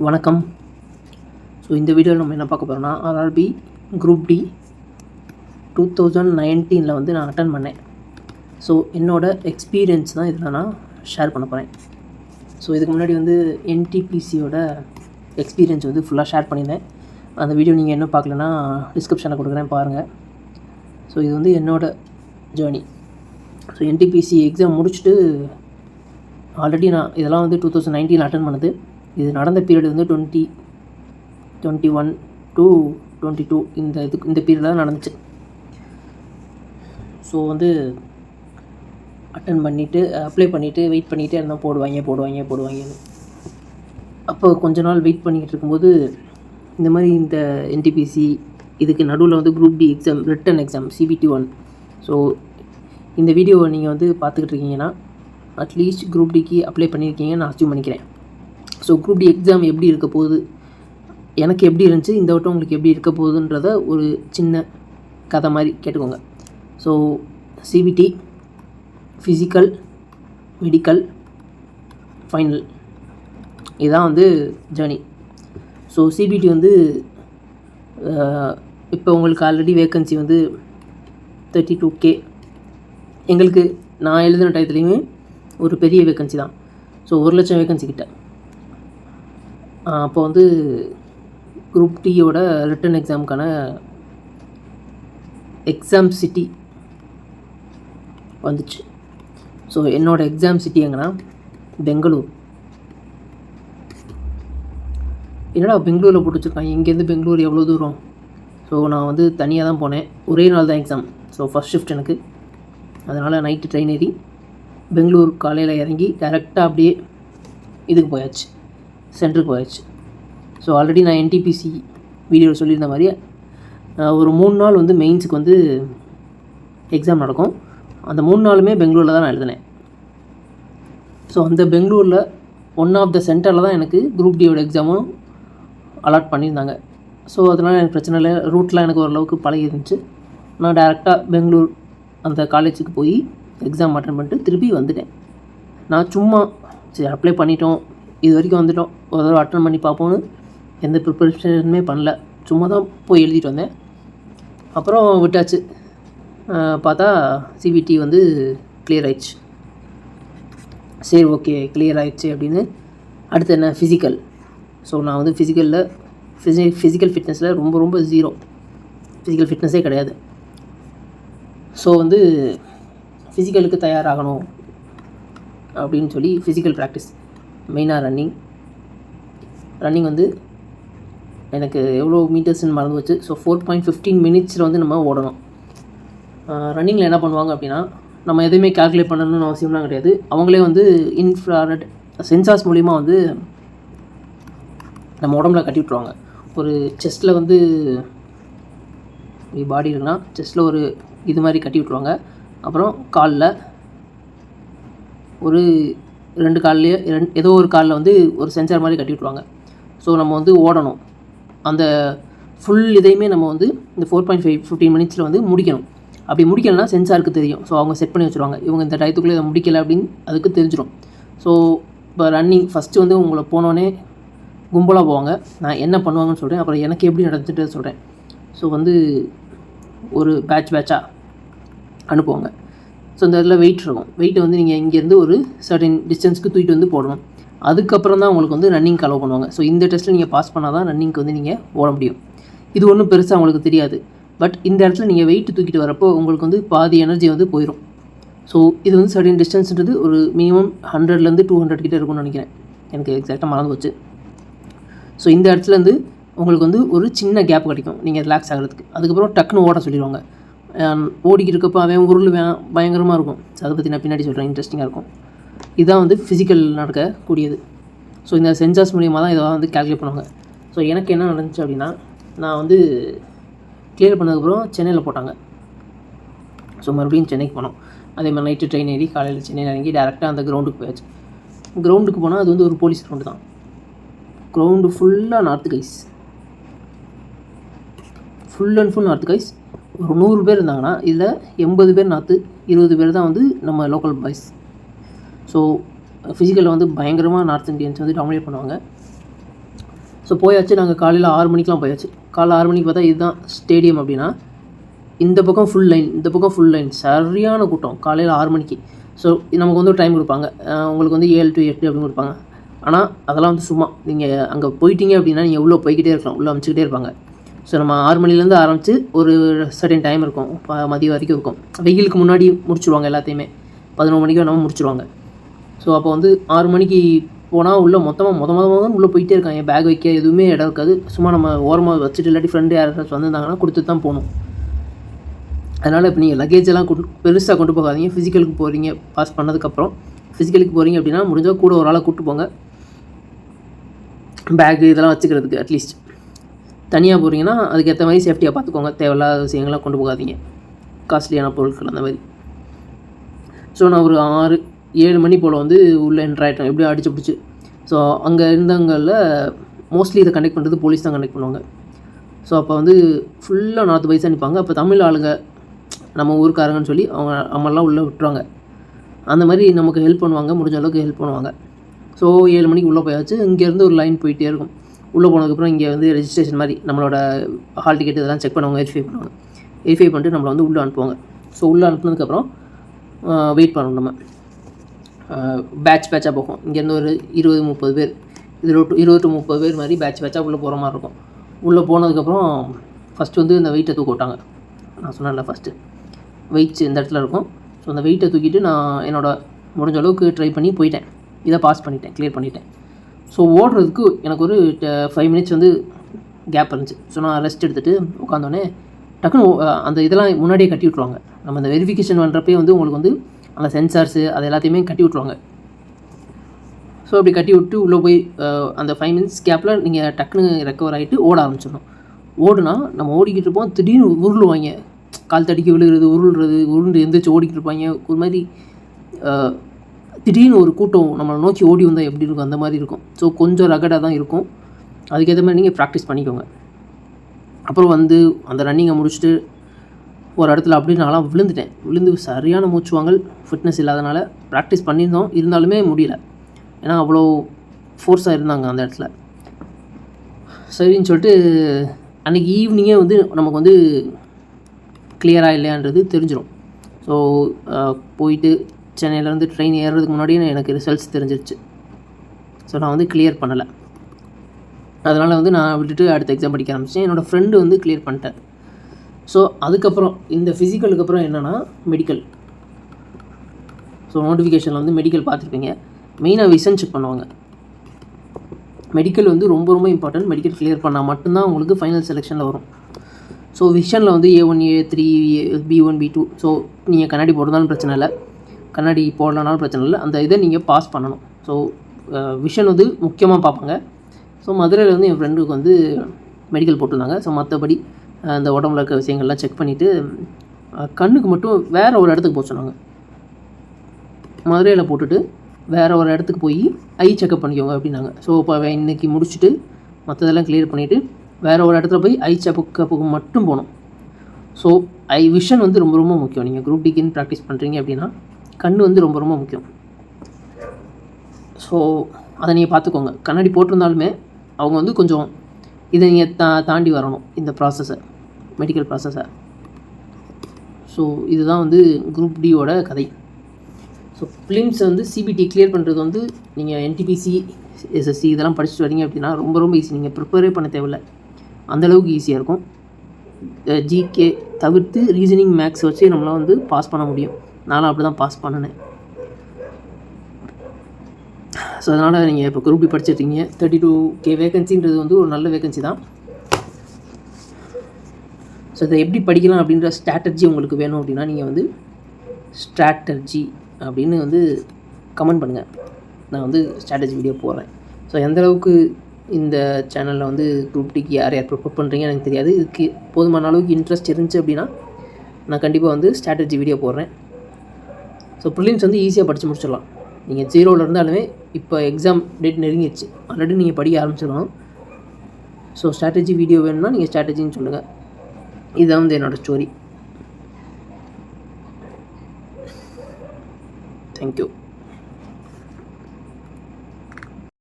வணக்கம். ஸோ இந்த வீடியோவில் நம்ம என்ன பார்க்க போகிறோம்னா RRB group D two thousand நைன்டீனில் வந்து நான் அட்டன் பண்ணேன். ஸோ என்னோட எக்ஸ்பீரியன்ஸ் தான் இதில் நான் ஷேர் பண்ண போகிறேன் ஸோ இதுக்கு முன்னாடி வந்து என்டிபிசியோட எக்ஸ்பீரியன்ஸ் வந்து ஃபுல்லாக ஷேர் பண்ணியிருந்தேன். அந்த வீடியோ நீங்கள் என்ன பார்க்கலன்னா டிஸ்கிரிப்ஷனில் கொடுக்குறேன் பாருங்கள் ஸோ இது வந்து என்னோடய ஜேர்னி ஸோ என்டிபிசி எக்ஸாம் முடிச்சுட்டு ஆல்ரெடி நான் இதெல்லாம் வந்து டூ தௌசண்ட் நைன்டீன் அட்டன் பண்ணுது. இது நடந்த பீரியட் வந்து twenty twenty one to twenty two இந்த இதுக்கு இந்த பீரியடில் தான் நடந்துச்சு. ஸோ வந்து அட்டன் பண்ணிவிட்டு அப்ளை பண்ணிவிட்டு வெயிட் பண்ணிகிட்டே இருந்தால் போடுவாங்க போடுவாங்க போடுவாங்கன்னு அப்போ கொஞ்ச நாள் வெயிட் பண்ணிக்கிட்டு இருக்கும்போது இந்த மாதிரி இந்த என்டிபிசி இதுக்கு நடுவில் வந்து group D exam written exam CBT one so இந்த வீடியோவை நீங்கள் வந்து பார்த்துக்கிட்டு இருக்கீங்கன்னா அட்லீஸ்ட் குரூப் டிக்கு அப்ளை பண்ணியிருக்கீங்கன்னு நான் அச்சீவ் பண்ணிக்கிறேன். ஸோ குரூப் டி எக்ஸாம் எப்படி இருக்க போகுது? எனக்கு எப்படி இருந்துச்சு? இந்த வட்டம் உங்களுக்கு எப்படி இருக்க போகுதுன்றத ஒரு சின்ன கதை மாதிரி கேட்டுக்கோங்க. So CBT physical medical final இதுதான் வந்து ஜேர்னி ஸோ சிபிடி வந்து இப்போ உங்களுக்கு ஆல்ரெடி வேக்கன்சி வந்து தேர்ட்டி டூ கே எங்களுக்கு நான் எழுதின டயத்துலேயுமே ஒரு பெரிய வேக்கன்சி தான். ஸோ ஒரு லட்சம் வேக்கன்சி கிட்ட. அப்போ வந்து குரூப் டியோட ரிட்டன் எக்ஸாமுக்கான எக்ஸாம் சிட்டி வந்துச்சு. ஸோ என்னோடய எக்ஸாம் சிட்டி எங்கன்னா பெங்களூர். என்னடா பெங்களூரில் போட்டு வச்சுருக்காங்க? இங்கேருந்து பெங்களூர் எவ்வளோ தூரம்? ஸோ நான் வந்து தனியாக தான் போனேன். ஒரே நாள் தான் எக்ஸாம் ஸோ ஃபஸ்ட் ஷிஃப்ட் எனக்கு. அதனால் நைட்டு ட்ரெயின் ஏறி பெங்களூர் காலையில் இறங்கி டேரெக்டாக அப்படியே இதுக்கு போயாச்சு. சென்டருக்கு போயாச்சு. ஸோ ஆல்ரெடி நான் என்டிபிசி வீடியோவில் சொல்லியிருந்த மாதிரி ஒரு மூணு நாள் வந்து மெயின்ஸுக்கு வந்து எக்ஸாம் நடக்கும். அந்த மூணு நாளுமே பெங்களூரில் தான் நான் எழுதினேன். ஸோ அந்த பெங்களூரில் ஒன் ஆஃப் த சென்டரில் தான் எனக்கு குரூப் டியோட எக்ஸாமும் அலாட் பண்ணியிருந்தாங்க. ஸோ அதனால் எனக்கு பிரச்சனை இல்லை. ரூட்லாம் எனக்கு ஓரளவுக்கு பழகி இருந்துச்சு. நான் டேரெக்டாக பெங்களூர் அந்த காலேஜுக்கு போய் எக்ஸாம் அட்டன் பண்ணிட்டு திருப்பி வந்துட்டேன். நான் சும்மா சரி அப்ளை பண்ணிட்டோம். இது வரைக்கும் வந்துட்டோம். ஒரு தடவை அட்டன் பண்ணி பார்ப்போம்னு எந்த ப்ரிப்பரேஷனுமே பண்ணல. சும்மா தான் போய் எழுதிட்டு வந்தேன். அப்புறம் விட்டாச்சு. பார்த்தா சிபிடி வந்து கிளியர் ஆயிடுச்சு. சரி ஓகே கிளியர் ஆயிடுச்சு அப்படின்னு. அடுத்து என்ன? ஃபிசிக்கல் ஸோ நான் வந்து ஃபிசிக்கலில் ஃபிசி ஃபிசிக்கல் ஃபிட்னஸில் ரொம்ப ரொம்ப ஜீரோ ஃபிசிக்கல் ஃபிட்னஸே கிடையாது. ஸோ வந்து ஃபிசிக்கலுக்கு தயாராகணும் அப்படின்னு சொல்லி ஃபிசிக்கல் ப்ராக்டிஸ் மெயினாக ரன்னிங் ரன்னிங் வந்து எனக்கு எவ்வளோ மீட்டர்ஸ்னு மறந்து வச்சு ஸோ ஃபோர் பாயிண்ட் ஃபிஃப்டீன் மினிட்ஸில் வந்து நம்ம ஓடணும். ரன்னிங்கில் என்ன பண்ணுவாங்க அப்படின்னா நம்ம எதுவுமே கால்குலேட் பண்ணணும்னு அவசியம்லாம் கிடையாது. அவங்களே வந்து இன்ஃப்ராரெட் சென்சார்ஸ் மூலிமா வந்து நம்ம உடம்புல கட்டி விட்ருவாங்க ஒரு செஸ்ட்டில் வந்து பாடி இருக்குன்னா செஸ்ட்டில் ஒரு இது மாதிரி கட்டி விட்ருவாங்க அப்புறம் காலில் ஒரு ரெண்டு கால்லையோ ரெண்டு ஏதோ ஒரு காலில் வந்து ஒரு சென்சார் மாதிரி கட்டி விட்ருவாங்க ஸோ நம்ம வந்து ஓடணும். அந்த ஃபுல் இதையுமே நம்ம வந்து இந்த ஃபோர் பாயிண்ட் ஃபைவ் ஃபிஃப்டீன் மினிட்ஸில் வந்து முடிக்கணும். அப்படி முடிக்கலைன்னா சென்சாருக்கு தெரியும். ஸோ அவங்க செட் பண்ணி வச்சுருவாங்க. இவங்க இந்த டயத்துக்குள்ளே இதை முடிக்கலை அப்படின்னு அதுக்கு தெரிஞ்சிடும் ஸோ இப்போ ரன்னிங் ஃபஸ்ட்டு வந்து உங்களை போனோடனே கும்பலாக போவாங்க. நான் என்ன பண்ணுவாங்கன்னு சொல்கிறேன் அப்புறம் எனக்கு எப்படி நடந்துட்டு சொல்கிறேன் ஸோ வந்து ஒரு பேட்ச் பேட்சாக அனுப்புவாங்க. ஸோ இந்த இடத்துல வெயிட் இருக்கும். வெயிட்டை வந்து நீங்கள் இங்கேருந்து ஒரு சர்டன் டிஸ்டன்ஸ்க்கு தூக்கிட்டு வந்து போடணும். அதுக்கப்புறம் தான் உங்களுக்கு வந்து ரன்னிங் அலோவ் பண்ணுவாங்க. ஸோ இந்த டெஸ்ட்டில் நீங்கள் பாஸ் பண்ணால் தான் ரன்னிங்க்கு வந்து நீங்கள் ஓட முடியும். இது ஒன்றும் பெருசாக உங்களுக்கு தெரியாது. பட் இந்த இடத்துல நீங்கள் வெயிட் தூக்கிட்டு வரப்போ உங்களுக்கு வந்து பாதி எனர்ஜி வந்து போயிடும் ஸோ இது வந்து சர்டன் டிஸ்டன்ஸ்ன்றது ஒரு மினிமம் ஹண்ட்ரட்லேருந்து டூ ஹண்ட்ரட் கிட்ட இருக்கும்னு நினைக்கிறேன். எனக்கு எக்ஸாக்டாக மறந்து போச்சு. ஸோ இந்த இடத்துலேருந்து உங்களுக்கு வந்து ஒரு சின்ன கேப் கிடைக்கும். நீங்கள் ரிலாக்ஸ் ஆகிறதுக்கு. அதுக்கப்புறம் டக்குன்னு ஓட சொல்லிடுவாங்க. ஓடிக்கிட்டு இருக்கப்போ அவன் உருளுவேன் பயங்கரமாக இருக்கும். ஸோ அதை பற்றி நான் பின்னாடி சொல்கிறேன் இன்ட்ரெஸ்டிங்காக இருக்கும். இதுதான் வந்து ஃபிசிக்கல் நடக்கக்கூடியது. ஸோ இந்த சென்சார்ஸ் மூலியமாக தான் இதெல்லாம் வந்து கால்குலேட் பண்ணுவாங்க. ஸோ எனக்கு என்ன நடந்துச்சு அப்படின்னா நான் வந்து கிளியர் பண்ணதுக்கப்புறம் சென்னையில் போட்டாங்க. ஸோ மறுபடியும் சென்னைக்கு போனோம். அதே மாதிரி நைட்டு ட்ரெயின் ஏறி காலையில் சென்னையில் இறங்கி டேரெக்டாக அந்த கிரவுண்டுக்கு போயாச்சு. கிரவுண்டுக்கு போனால் அது வந்து ஒரு போலீஸ் கிரவுண்டு தான். கிரவுண்டு ஃபுல்லாக north guys full and full north guys ஒரு நூறு பேர் இருந்தாங்கன்னா இதில் எண்பது பேர் நாற்று இருபது பேர் தான் வந்து நம்ம லோக்கல் பாய்ஸ் ஸோ ஃபிசிக்கலில் வந்து பயங்கரமாக நார்த் இந்தியன்ஸ் வந்து டாமினேட் பண்ணுவாங்க. ஸோ போயாச்சு நாங்கள் காலையில் ஆறு மணிக்கெலாம் போயாச்சு. காலைல ஆறு மணிக்கு பார்த்தா இதுதான் ஸ்டேடியம் அப்படின்னா இந்த பக்கம் ஃபுல் லைன் இந்த பக்கம் ஃபுல் லைன் சரியான கூட்டம் காலையில் ஆறு மணிக்கு. ஸோ நமக்கு வந்து டைம் கொடுப்பாங்க. உங்களுக்கு வந்து ஏழு டு எட்டு அப்படின்னு கொடுப்பாங்க. ஆனால் அதெல்லாம் வந்து சும்மா. நீங்கள் அங்கே போயிட்டீங்க அப்படின்னா நீங்கள் உள்ளே போய்கிட்டே இருக்கலாம். உள்ளே அமைச்சிக்கிட்டே இருப்பாங்க. ஸோ நம்ம ஆறு மணிலேருந்து ஆரம்பித்து ஒரு சர்டன் டைம் இருக்கும். மதியம் வரைக்கும் இருக்கும். வெயிலுக்கு முன்னாடி முடிச்சுருவாங்க எல்லாத்தையுமே. பதினோரு மணிக்கு நம்ம முடிச்சுருவாங்க. ஸோ அப்போ வந்து ஆறு மணிக்கு போனால் உள்ளே மொத்தமாக மொத மொதல் உள்ளே போயிட்டே இருக்காங்க. பேக் வைக்க எதுவுமே இடம் இருக்காது. சும்மா நம்ம ஓரமாக வச்சுட்டு இல்லாட்டி ஃப்ரெண்டு யாராச்சும் வந்திருந்தாங்கன்னா கொடுத்து தான் போகணும். அதனால் இப்போ நீங்கள் லக்கேஜ் எல்லாம் கொண்டு பெருசாக கொண்டு போகாதீங்க. ஃபிசிக்கலுக்கு போகிறீங்க பாஸ் பண்ணதுக்கப்புறம். ஃபிசிக்கலுக்கு போகிறீங்க அப்படின்னா முடிஞ்சால் கூட ஒரு ஆளை கூப்பிட்டு போங்க. பேகு இதெல்லாம் வச்சுக்கிறதுக்கு அட்லீஸ்ட் தனியாக போகிறீங்கன்னா அதுக்கேற்ற மாதிரி சேஃப்டியாக பார்த்துக்கோங்க தேவையில்லாத விஷயங்கள்லாம் கொண்டு போகாதீங்க. காஸ்ட்லியான பொருட்கள் அந்த மாதிரி. ஸோ நான் ஒரு ஆறு ஏழு மணி போல் வந்து உள்ளே என்ட்ரு ஆகிட்டேன் எப்படியும் அடிச்சு பிடிச்சி. ஸோ அங்கே இருந்தவங்களில் மோஸ்ட்லி இதை கனெக்ட் பண்ணுறது போலீஸ் தான் கனெக்ட் பண்ணுவாங்க. ஸோ அப்போ வந்து ஃபுல்லாக நாற்று பைசா நிற்பாங்க அப்போ தமிழ் ஆளுங்க நம்ம ஊருக்காரங்கன்னு சொல்லி அவங்க நம்மளாம் உள்ளே விட்டுருவாங்க. அந்த மாதிரி நமக்கு ஹெல்ப் பண்ணுவாங்க. முடிஞ்ச அளவுக்கு ஹெல்ப் பண்ணுவாங்க. ஸோ ஏழு மணிக்கு உள்ளே போயாச்சு. இங்கேருந்து ஒரு லைன் போயிட்டே இருக்கும். உள்ளே போனதுக்கப்புறம் இங்கே வந்து ரெஜிஸ்ட்ரேஷன் மாதிரி நம்மளோட ஹால் டிக்கெட் இதெல்லாம் செக் பண்ணுவாங்க வெரிஃபை பண்ணுவாங்க. வெரிஃபை பண்ணிட்டு நம்மளை வந்து உள்ளே அனுப்புவாங்க. ஸோ உள்ளே அனுப்புனதுக்கப்புறம் வெயிட் பண்ணணும் நம்ம. பேட்ச் பேட்சாக போகும். இங்கேருந்து ஒரு இருபது முப்பது பேர். இதில் டு இருபது டு முப்பது பேர் மாதிரி பேட்ச் பேட்சாக உள்ளே போகிற மாதிரி இருக்கும். உள்ளே போனதுக்கப்புறம் ஃபஸ்ட்டு வந்து இந்த வெயிட்டை தூக்க விட்டாங்க. நான் சொன்னேன்ல ஃபஸ்ட்டு வெயிட்ஸ் இந்த இடத்துல இருக்கும். ஸோ அந்த வெயிட்டை தூக்கிட்டு நான் என்னோட முடிஞ்ச அளவுக்கு ட்ரை பண்ணி போயிட்டேன். இதை பாஸ் பண்ணிட்டேன் க்ளியர் பண்ணிட்டேன். ஸோ ஓடுறதுக்கு எனக்கு ஒரு ஃபைவ் மினிட்ஸ் வந்து கேப் இருந்துச்சு. ஸோ நான் ரெஸ்ட் எடுத்துகிட்டு உட்காந்தோடனே டக்குன்னு அந்த இதெல்லாம் முன்னாடியே கட்டி விட்ருவாங்க நம்ம இந்த வெரிஃபிகேஷன் பண்ணுறப்பே வந்து உங்களுக்கு வந்து அந்த சென்சார்ஸு அது எல்லாத்தையுமே கட்டி விட்ருவாங்க ஸோ அப்படி கட்டி விட்டு உள்ளே போய் அந்த ஃபைவ் மினிட்ஸ் கேப்பில் நீங்கள் டக்குன்னு ரெக்கவர் ஆகிட்டு ஓட ஆரம்பிச்சிடணும். ஓடுனா நம்ம ஓடிக்கிட்டு இருப்போம். திடீர்னு உருளுவாங்க. கால் தடிக்க விழுகிறது உருள்றது உருண்டு எந்திரிச்சு ஓடிக்கிட்டு இருப்பாங்க. ஒரு மாதிரி திடீர்னு ஒரு கூட்டம் நம்மளை நோக்கி ஓடி வந்தால் எப்படி இருக்கும்? அந்த மாதிரி இருக்கும். ஸோ கொஞ்சம் ரகடாக தான் இருக்கும். அதுக்கேற்ற மாதிரி நீங்கள் ப்ராக்டிஸ் பண்ணிக்கோங்க. அப்புறம் வந்து அந்த ரன்னிங்கை முடிச்சுட்டு ஒரு இடத்துல அப்படியே நான்லாம் விழுந்துட்டேன். விழுந்து சரியான மூச்சு வாங்கல் ஃபிட்னஸ் இல்லாதனால ப்ராக்டிஸ் பண்ணியிருந்தோம். இருந்தாலுமே முடியல. ஏன்னா அவ்வளோ ஃபோர்ஸாக இருந்தாங்க அந்த இடத்துல. சரின்னு சொல்லிட்டு அன்றைக்கி ஈவினிங்கே வந்து நமக்கு வந்து கிளியராக இல்லையான்றது தெரிஞ்சிடும் ஸோ போயிட்டு சென்னையிலேருந்து ட்ரெயின் ஏறுறதுக்கு முன்னாடியே எனக்கு ரிசல்ட்ஸ் தெரிஞ்சிருச்சு. ஸோ நான் வந்து கிளியர் பண்ணலை. அதனால் வந்து நான் விட்டுட்டு அடுத்த எக்ஸாம் படிக்க ஆரம்பித்தேன் என்னோடய ஃப்ரெண்டு வந்து கிளியர் பண்ணிட்டேன் ஸோ அதுக்கப்புறம் இந்த ஃபிசிக்கலுக்கு அப்புறம் என்னென்னா மெடிக்கல் ஸோ நோட்டிஃபிகேஷனில் வந்து மெடிக்கல் பார்த்துருப்பீங்க. மெயினாக விசன் செக் பண்ணுவாங்க. மெடிக்கல் வந்து ரொம்ப ரொம்ப இம்பார்ட்டன்ட் மெடிக்கல் கிளியர் பண்ணால் மட்டும்தான் உங்களுக்கு ஃபைனல் செலெக்ஷனில் வரும். ஸோ விஷனில் வந்து A one A three B one B two so நீங்கள் கண்ணாடி போடுறதாலும் பிரச்சனை இல்லை. கண்ணாடி போடலனாலும் பிரச்சனை இல்லை. அந்த இதை நீங்கள் பாஸ் பண்ணணும். ஸோ விஷன் வந்து முக்கியமாக பார்ப்பாங்க. ஸோ மதுரையில் வந்து என் ஃப்ரெண்டுக்கு வந்து மெடிக்கல் போட்டிருந்தாங்க. ஸோ மற்றபடி அந்த உடம்புல இருக்க விஷயங்கள்லாம் செக் பண்ணிவிட்டு கண்ணுக்கு மட்டும் வேறு ஒரு இடத்துக்கு போக சொன்னாங்க. மதுரையில் போட்டுட்டு வேறு ஒரு இடத்துக்கு போய் ஐ செக்கப் பண்ணிக்கோங்க அப்படின்னாங்க. ஸோ இப்போ இன்னைக்கு முடிச்சுட்டு மற்றதெல்லாம் கிளியர் பண்ணிவிட்டு வேறு ஒரு இடத்துல போய் ஐ செக்அப்புக்கு மட்டும் போகணும் ஸோ ஐ விஷன் வந்து ரொம்ப ரொம்ப முக்கியம். நீங்கள் குரூப் டிக்குன்னு ப்ராக்டிஸ் பண்ணுறீங்க அப்படின்னா கண் வந்து ரொம்ப ரொம்ப முக்கியம். ஸோ அதை நீங்கள் பார்த்துக்கோங்க. கண்ணாடி போட்டிருந்தாலுமே அவங்க வந்து கொஞ்சம் இதை நீங்கள் தா தாண்டி வரணும் இந்த ப்ராசஸை மெடிக்கல் ப்ராசஸை ஸோ இதுதான் வந்து குரூப் டியோட கதை. ஸோ ஃபிலிம்ஸ் வந்து சிபிடி கிளியர் பண்ணுறது வந்து நீங்கள் என்டிபிசி எஸ்எஸ்சி இதெல்லாம் படிச்சுட்டு வரீங்க அப்படின்னா ரொம்ப ரொம்ப ஈஸி நீங்கள் ப்ரிப்பேரே பண்ண தேவையில்ல. அந்தளவுக்கு ஈஸியாக இருக்கும். ஜிகே தவிர்த்து ரீசனிங் மேக்ஸ் வச்சு நம்மளால் வந்து பாஸ் பண்ண முடியும். நானும் அப்படி தான் பாஸ் பண்ணினேன். ஸோ அதனால் நீங்கள் இப்போ குரூப் டி படிச்சிருக்கீங்க. தேர்ட்டி டூ கே வேகன்சின்றது வந்து ஒரு நல்ல வேகன்சி தான். ஸோ இதை எப்படி படிக்கலாம் அப்படின்ற ஸ்ட்ராட்டர்ஜி உங்களுக்கு வேணும் அப்படின்னா நீங்கள் வந்து ஸ்ட்ராட்டர்ஜி அப்படின்னு வந்து கமெண்ட் பண்ணுங்கள் நான் வந்து ஸ்ட்ராட்டஜி வீடியோ போடுறேன். ஸோ எந்தளவுக்கு இந்த சேனலில் வந்து குரூப் டிக்கு யார் யார் ப்ரிப்பேர் பண்ணுறீங்கன்னு எனக்கு தெரியாது. இதுக்கு போதுமான அளவுக்கு இன்ட்ரெஸ்ட் இருந்துச்சு அப்படின்னா நான் கண்டிப்பாக வந்து ஸ்ட்ராட்டஜி வீடியோ போடுறேன். ஸோ ப்ரிலிம்ஸ் வந்து ஈஸியாக படித்து முடிச்சிடலாம். நீங்கள் ஜீரோவில் இருந்தாலுமே இப்போ எக்ஸாம் டேட் நெருங்கிடுச்சு. ஆல்ரெடி நீங்கள் படிக்க ஆரம்பிச்சிடலாம் ஸோ ஸ்ட்ராட்டஜி வீடியோ வேணும்னா நீங்கள் ஸ்ட்ராட்டஜின்னு சொல்லுங்கள் இதுதான் வந்து என்னோடய ஸ்டோரி தேங்க்யூ